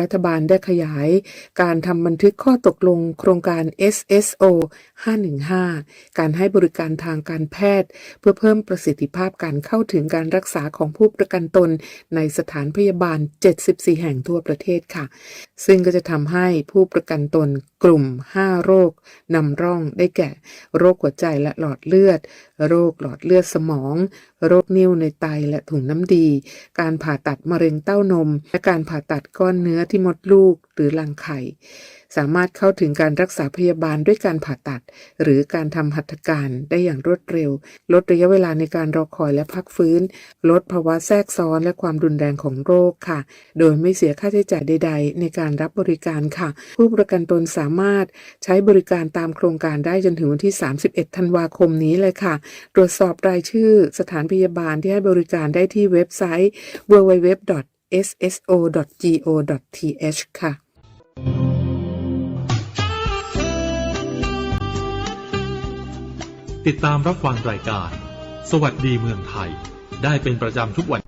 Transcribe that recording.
รัฐบาลได้ขยาย การทำบันทึกข้อตกลงโครงการ SSO 515 การให้บริการทางการแพทย์ เพื่อเพิ่มประสิทธิภาพการเข้าถึงการรักษาของผู้ประกันตน ในสถานพยาบาล 74 แห่งทั่วประเทศค่ะ ซึ่งก็จะทำให้ผู้ประกันตนกลุ่ม 5 โรคนำร่องได้แก่ โรคหัวใจและหลอดเลือด โรคหลอดเลือดสมอง โรคนิ่วในไตและถุงน้ำดี การผ่าตัดมะเร็งเต้านม และการผ่าตัดก้อนเนื้อที่มดลูกหรือรังไข่ สามารถเข้าถึงการรักษาพยาบาลด้วยการผ่าตัด หรือการทำหัตถการได้อย่างรวดเร็ว ลดระยะเวลาในการรอคอยและพักฟื้น ลดภาวะแทรกซ้อนและความรุนแรงของโรคค่ะ โดยไม่เสียค่าใช้จ่ายใด ๆ ในการรับบริการค่ะ ผู้ประกันตนสามารถใช้บริการตามโครงการได้จนถึงวันที่ 31 ธันวาคมนี้เลยค่ะ ตรวจสอบรายชื่อสถานพยาบาลที่ให้บริการได้ที่เว็บไซต์ www. sso.go.th ค่ะติดตามรับฟังรายการ สวัสดีเมืองไทย ได้เป็นประจำทุกวัน